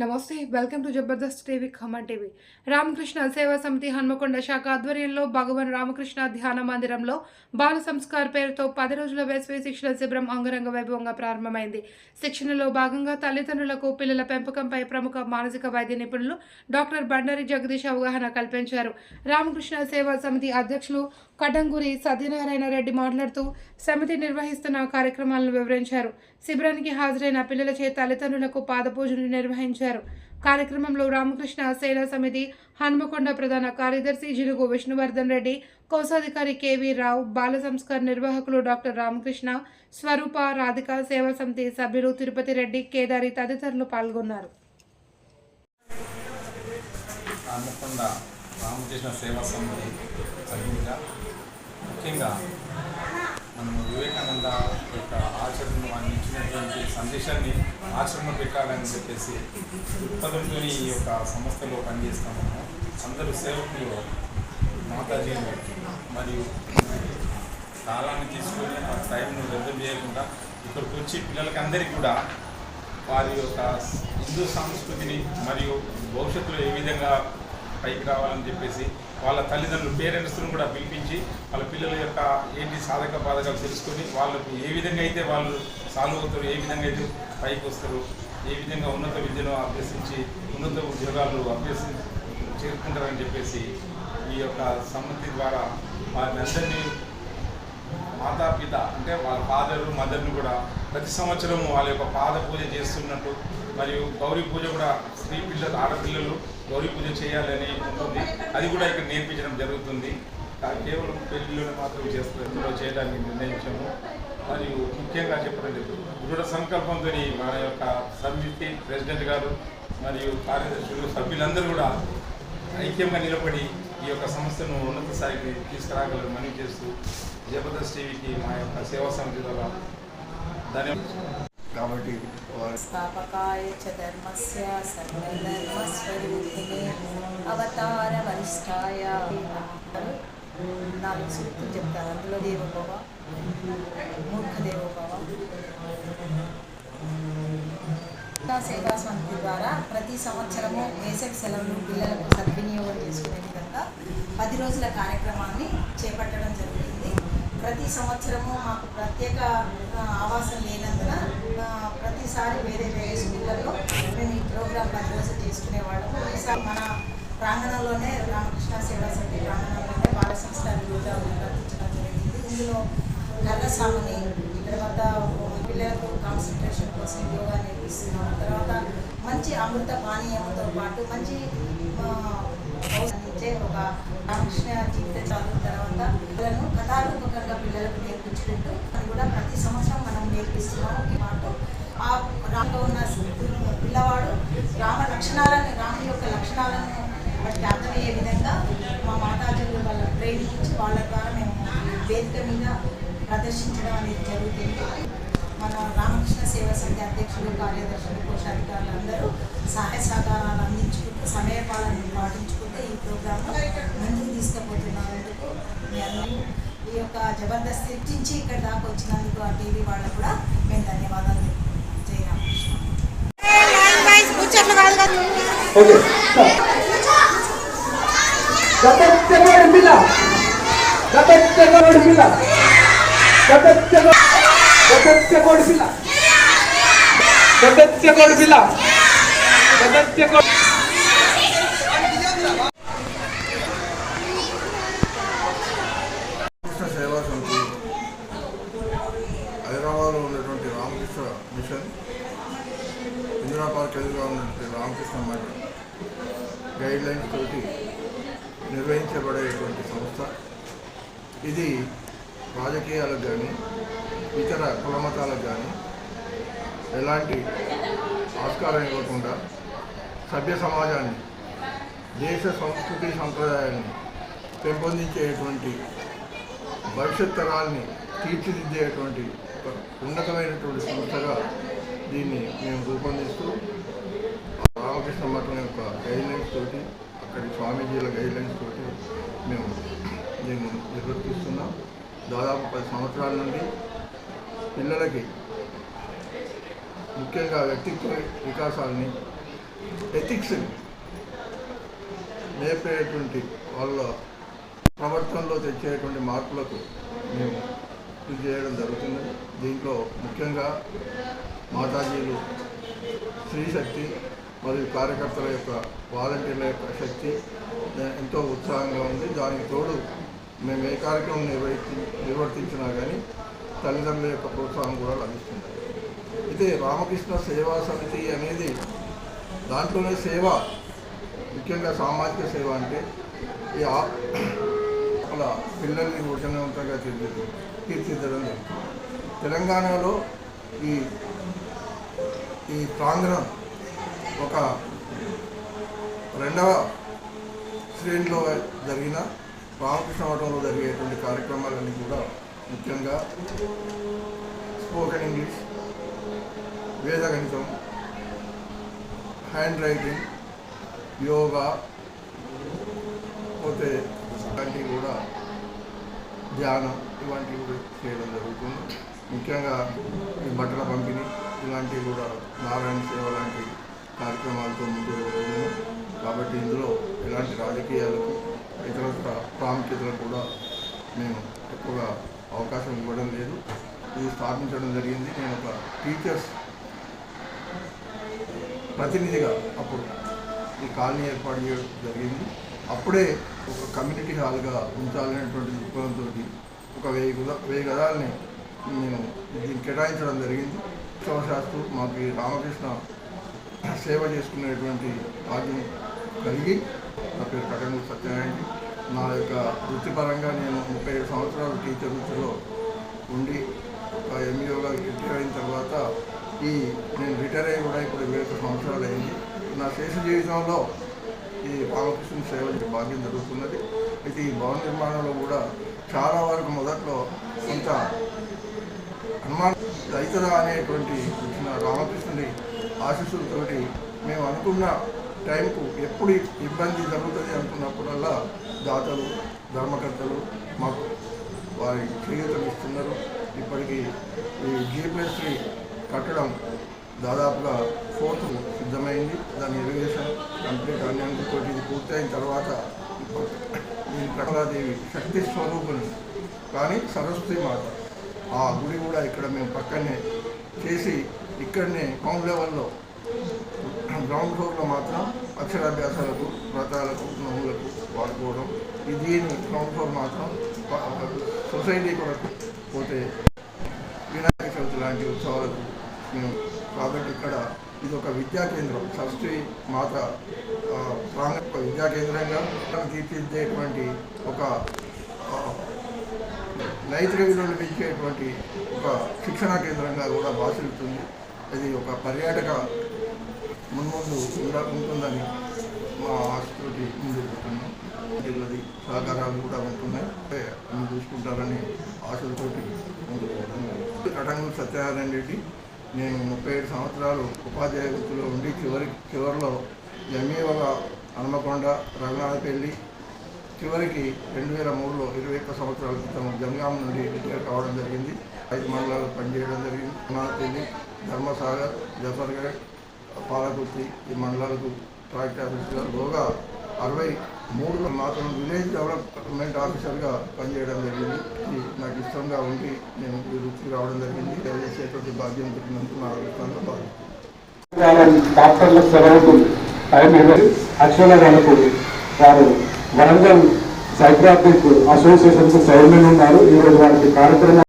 నమస్తే welcome to Jabardasth TV Khammam TV. Ramakrishna Seva Samithi Hanamkonda శాఖ ఆధ్వర్యంలో భగవాన్ రామకృష్ణ ధ్యాన మందిరంలో బాల సంస్కార్ పేరుతో పది రోజుల వేసవి శిక్షణ శిబిరం అంగరంగ వైభవంగా ప్రారంభమైంది. శిక్షణలో భాగంగా తల్లిదండ్రులకు పిల్లల పెంపకంపై ప్రముఖ మానసిక వైద్య నిపుణులు డాక్టర్ బండారి జగదీష్ అవగాహన కల్పించారు. రామకృష్ణ సేవా సమితి అధ్యక్షులు కటంగూరి సత్యనారాయణ రెడ్డి మాట్లాడుతూ సమితి నిర్వహిస్తున్న కార్యక్రమాలను వివరించారు. శిబిరానికి హాజరైన పిల్లల చేత తల్లిదండ్రులకు పాదపూజలు నిర్వహించారు. కార్యక్రమంలో రామకృష్ణ సేనా సమితి హన్మకొండ ప్రధాన కార్యదర్శి జిలుగు విష్ణువర్ధన్ రెడ్డి కోశాధికారి కేవీ రావు బాల సంస్కార్ నిర్వాహకులు డాక్టర్ రామకృష్ణ స్వరూప రాధిక సేవా సమితి సభ్యులు తిరుపతి రెడ్డి కేదారి తదితరులు పాల్గొన్నారు. హన్మకొండ రామకృష్ణ సేవా సమితి ముఖ్యంగా మనము వివేకానంద యొక్క ఆచరణ వారిని ఇచ్చినటువంటి సందేశాన్ని ఆచరణ పెట్టాలని చెప్పేసి దృక్పథంతో ఈ యొక్క సంస్థలో పనిచేస్తాము అందరూ సేవకులు మాతాజీలు మరియు కాలాన్ని తీసుకొని ఆ టైంను రద్దు చేయకుండా ఇక్కడికి వచ్చి పిల్లలకి అందరికీ కూడా వారి యొక్క హిందూ సంస్కృతిని మరియు భవిష్యత్తులో ఏ విధంగా పైకి రావాలని చెప్పేసి వాళ్ళ తల్లిదండ్రులు పేరెంట్స్ను కూడా పిలిపించి వాళ్ళ పిల్లల యొక్క ఏంటి సాధక బాధకాలు తెలుసుకొని వాళ్ళకు ఏ విధంగా అయితే వాళ్ళు సాల్వ్ అవుతారు ఏ విధంగా అయితే పైకి వస్తారు ఏ విధంగా ఉన్నత విద్యను అభ్యసించి ఉన్నత ఉద్యోగాలు అభ్యసి చేరుకుంటారని చెప్పేసి ఈ యొక్క సమ్మతి ద్వారా వారిని అందరినీ మాతాపిత అంటే వాళ్ళ ఫాదరు మదర్ని కూడా ప్రతి సంవత్సరం వాళ్ళ యొక్క పాద పూజ చేస్తున్నట్టు మరియు గౌరీ పూజ కూడా స్త్రీ పిల్లలు ఆడపిల్లలు గౌరీ పూజ చేయాలని ఉంటుంది. అది కూడా ఇక్కడ నేర్పించడం జరుగుతుంది. కేవలం పెళ్ళిలోనే మాత్రమే చేస్తారు చేయడానికి నిర్ణయించాము. మరియు ముఖ్యంగా చెప్పడం జరుగుతుంది. దృఢ సంకల్పంతో మన యొక్క సమితి ప్రెసిడెంట్ గారు మరియు కార్యదర్శులు సభ్యులందరూ కూడా ఐక్యంగా నిలబడి ఈ యొక్క సంస్థను ఉన్నత స్థాయికి తీసుకురాగలరు. మనీ చేస్తూ జబర్దస్త్ టీవీకి మా యొక్క సేవా సమితి ద్వారా కాబట్టి స్థాపకాయ చ ధర్మస్య సర్వధర్మస్వరూపిణి అవతార వరిష్టాయ. నాలుగు సూక్తులు చెప్తారు. అందులో దేవోభవ మూర్ఖ దేవోభవ సేవా సమితి ద్వారా ప్రతి సంవత్సరము వేసవి సెలవులు పిల్లలకు సద్వినియోగం చేసుకునే విధంగా పది రోజుల కార్యక్రమాన్ని చేపట్టడం జరుగుతుంది. ప్రతి సంవత్సరము మాకు ప్రత్యేక ఆవాసం లేనందున ప్రతిసారి వేరే వేరే స్కూళ్ళల్లో మేము ఈ ప్రోగ్రాం పది తీసుకునేవాళ్ళము ఈసారి మన ప్రాంగణంలోనే రామకృష్ణ సేవా సమితి ప్రాంగణంలోనే బాల సంస్థ జరిగింది. ఇందులో కర్రసాముని తర్వాత పిల్లలకు కాన్సన్ట్రేషన్ కోసం యోగా నేర్పిస్తున్నాం తర్వాత మంచి అమృత పానీయంతో పాటు మంచి ఒక రామకృష్ణ జీవిత చదువు తర్వాత పిల్లలను కథారూపకంగా పిల్లలకు నేర్పించుకుంటూ అది కూడా ప్రతి సంవత్సరం మనం నేర్పిస్తున్నాము ఈ మాట ఆ రామలో ఉన్న పిల్లవాడు రామ లక్షణాలను రాముని యొక్క లక్షణాలను వాటికి అర్థమయ్యే విధంగా మా మాతాజీలు వాళ్ళ ప్రేమించి వాళ్ళ ద్వారా మేము వేదిక మీద ప్రదర్శించడం అనేది జరుగుతుంది సేవా సంఘ అధ్యక్షులు కార్యదర్శులు కోశాధికారులు అందరూ సహాయ సహకారాలు అందించుకుంటూ సమయపాలను పాటించుకుంటే ఈ ప్రోగ్రామ్ ముందుకు తీసుకుపోతున్నందుకు మీ అందరూ ఈ యొక్క జబర్దస్త్ తెప్పించి ఇక్కడ దాకా వచ్చినందుకు ఆ టీవీ వాళ్ళకు కూడా మేము ధన్యవాదాలు జయరామకృష్ణ జై రామకృష్ణ ఓకే గతచ్చగోడి పిల్ల. పిల్ల రామకృష్ణ సేవా సమితి హైదరాబాద్లో ఉన్నటువంటి రామకృష్ణ మిషన్ ఇందిరా పార్క్ ఎదురుగా ఉన్నటువంటి రామకృష్ణ మఠ్ గైడ్ లైన్స్ తోటి నిర్వహించబడేటువంటి సంస్థ. ఇది రాజకీయాలకు కానీ ఇతర కులమతాలకు కానీ ఎలాంటి ఆస్కారం ఇవ్వకుండా సభ్య సమాజాన్ని దేశ సంస్కృతి సంప్రదాయాన్ని పెంపొందించేటువంటి భవిష్యత్ తరాల్ని తీర్చిదిద్దేటువంటి ఉన్నతమైనటువంటి సంస్థగా దీన్ని మేము రూపొందిస్తూ రామకృష్ణ మఠం యొక్క గైడ్లైన్స్ తోటి అక్కడి స్వామీజీల గైడ్లైన్స్ తోటి మేము దీన్ని నిర్వర్తిస్తున్నాం. దాదాపు పది సంవత్సరాల నుండి పిల్లలకి ముఖ్యంగా వ్యక్తిత్వ వికాసాలని ఎథిక్స్ నేర్పేటువంటి వాళ్ళ ప్రవర్తనలో తెచ్చేటువంటి మార్పులకు మేము కృషి చేయడం జరుగుతుంది. దీంట్లో ముఖ్యంగా మాతాజీలు స్త్రీ శక్తి మరియు కార్యకర్తల యొక్క వాలంటీర్ల యొక్క శక్తి ఎంతో ఉత్సాహంగా ఉంది. దానికి తోడు మేము ఏ కార్యక్రమం నిర్వహించి నిర్వర్తించినా కానీ తల్లిదండ్రుల యొక్క ప్రోత్సాహం కూడా లభిస్తుంది. అయితే రామకృష్ణ సేవా సమితి అనేది దాంట్లోనే సేవ ముఖ్యంగా సామాజిక సేవ అంటే ఈ అలా పిల్లల్ని భోజనవంతంగా తీర్చి తీర్చిదిద్దడం తెలంగాణలో ఈ ఈ ప్రాంగణం ఒక రెండవ శ్రేణిలో జరిగిన రామకృష్ణ మఠంలో జరిగేటువంటి కార్యక్రమాలన్నీ కూడా ముఖ్యంగా స్పోకెన్ ఇంగ్లీష్ వేదగణితం హ్యాండ్ రైటింగ్ యోగా పోతే ఇలాంటివి కూడా ధ్యానం ఇలాంటివి కూడా చేయడం జరుగుతుంది. ముఖ్యంగా ఈ బట్టల పంపిణీ ఇలాంటివి కూడా నారాయణ సేవ లాంటి కార్యక్రమాలతో ముందుకు కాబట్టి ఇందులో ఎలాంటి రాజకీయాలకు ఇతర ప్రాముఖ్యతలకు కూడా మేము ఎక్కువగా అవకాశం ఇవ్వడం లేదు. ఇది స్థాపించడం జరిగింది. నేను ఒక టీచర్స్ ప్రతినిధిగా అప్పుడు ఈ కాలనీ ఏర్పాటు చేయడం జరిగింది. అప్పుడే ఒక కమ్యూనిటీ హాల్గా ఉంచాలనేటువంటి దృక్పథంతో ఒక వెయ్యి గద వెయ్యి గదాలని నేను దీన్ని కేటాయించడం జరిగింది. శాస్త్రు మాకు రామకృష్ణ సేవ చేసుకునేటువంటి భాగ్యం కలిగి నా పేరు కటంగు సత్యనారాయణ నా యొక్క వృత్తిపరంగా నేను ముప్పై ఏడు సంవత్సరాలు టీచర్ వృత్తిలో ఉండి ఒక ఎంఈఓగా రిటైర్ అయిన తర్వాత ఈ నేను రిటైర్ అయ్యి కూడా ఇప్పుడు ఇరవై ఒక్క సంవత్సరాలు అయింది. నా శేష జీవితంలో ఈ బాలకృష్ణ సేవ భాగ్యం జరుగుతున్నది. అయితే ఈ భవన నిర్మాణంలో కూడా చాలా వరకు మొదట్లో కొంత హనుమాన్ రైతురా అనేటువంటి వచ్చిన రామకృష్ణుని ఆశీస్సులతోటి మేము అనుకున్న టైంకు ఎప్పుడు ఇబ్బంది జరుగుతుంది అనుకున్నప్పుడల్లా దాతలు ధర్మకర్తలు మాకు వారి చేయూతలు ఇస్తున్నారు ఇప్పటికీ ఈ జీ ప్లస్ త్రీ కట్టడం దాదాపుగా ఫోర్త్ సిద్ధమైంది. దాని ఇరిగేషన్ కంప్లీట్ అన్నింటితో ఇది పూర్తయిన తర్వాత ఇప్పుడు ఈ శక్తి స్వరూపుని కానీ సరస్వతి మాత ఆ గుడి కూడా ఇక్కడ మేము పక్కనే చేసి ఇక్కడనే గ్రౌండ్ లెవెల్లో గ్రౌండ్ ఫ్లోర్లో మాత్రం అక్షరాభ్యాసాలకు వ్రతాలకు నవ్వులకు వాడుకోవడం. ఇది దీని గ్రౌండ్ ఫ్లోర్ మాత్రం సొసైటీ కొరకు పోతే వినాయక చవితి లాంటి ఉత్సవాలకు మేము కాబట్టి ఇక్కడ ఇది ఒక విద్యా కేంద్రం సరస్వతి మాత ఆ, ప్రాంగ విద్యా కేంద్రంగా తీర్చిదిద్దేటువంటి ఒక నైతిక విలువలు పెంచేటువంటి ఒక శిక్షణా కేంద్రంగా కూడా భాషిస్తుంది ఇది ఒక పర్యాటక మున్ముందు కూడా ఉంటుందని మా ఆశతోటి ముందు పెడుతున్నాం వీళ్ళది సహకారాలు కూడా ఉంటున్నాయి. అంటే చూసుకుంటారని ఆశలతోటి ముందుకు పోవడం. సత్యనారాయణ రెడ్డి నేను ముప్పై ఏడు సంవత్సరాలు ఉపాధ్యాయ వృత్తిలో ఉండి చివరి చివరిలో ఎంఈఓగా హనుమకొండ రంగనాథపల్లి చివరికి రెండు వేల మూడులో ఇరవై ఒక్క సంవత్సరాల క్రితం జంగాం నుండి రిటైర్ కావడం జరిగింది. ఐదు మండలాలు పనిచేయడం జరిగింది. నాపల్లి ధర్మసాగర్ జఫర్గఢ్ పాలకుర్తి ఈ మండలాలకు ట్రాక్టర్ ఆఫీసర్గా అరవై మూడు మాత్రం విలేజ్ డెవలప్మెంట్ ఆఫీసర్గా పనిచేయడం జరిగింది. నాకు ఇష్టంగా ఉండి నేను ఈ వృత్తికి రావడం జరిగింది. చేసేటువంటి బాధ్యం పెట్టినందుకు నా అభిప్రాయంలో బాగుంది. వాళ్ళ సెలవుకు టైం ఇవ్వాలి యాక్చువల్గా అనుకోండి వారు వరంగల్ సైక్రాటిక్ అసోసియేషన్కు చైర్మన్ ఉన్నారు. ఈరోజు వారికి కార్యక్రమం